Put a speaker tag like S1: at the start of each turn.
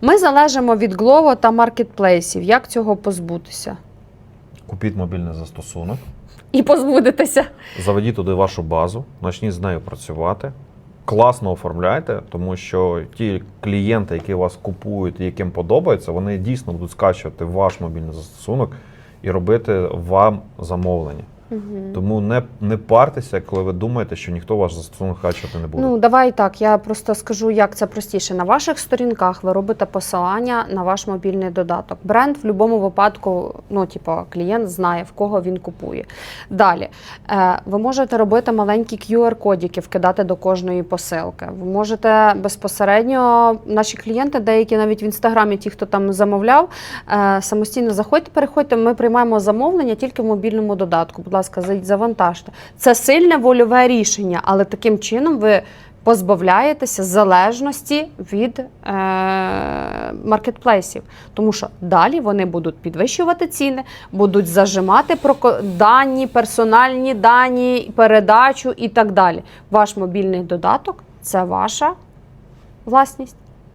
S1: Ми залежимо від Glovo та маркетплейсів. Як цього позбутися?
S2: Купіть мобільний застосунок,
S1: І позбудетеся.
S2: заведіть туди вашу базу, почніть з нею працювати. Класно оформляйте, тому що ті клієнти, які вас купують і яким подобається, вони дійсно будуть скачувати ваш мобільний застосунок і робити вам замовлення. Тому не, не партеся, коли ви думаєте, що ніхто ваш застосунок скачувати не буде.
S1: Ну, давай так. Я просто скажу, як це простіше. На ваших сторінках ви робите посилання на ваш мобільний додаток. Бренд в будь-якому випадку, ну, типу, клієнт знає, в кого він купує. Далі, е, ви можете робити маленькі QR-кодики, вкидати до кожної посилки. Ви можете безпосередньо, наші клієнти, деякі навіть в інстаграмі, ті, хто там замовляв, е, самостійно заходьте, переходьте. Ми приймаємо замовлення тільки в мобільному додатку. Ласка, завантажте. Це сильне вольове рішення, але таким чином ви позбавляєтеся залежності від е, маркетплейсів. Тому що далі вони будуть підвищувати ціни, будуть зажимати дані, персональні дані, передачу і так далі. Ваш мобільний додаток це ваша власність.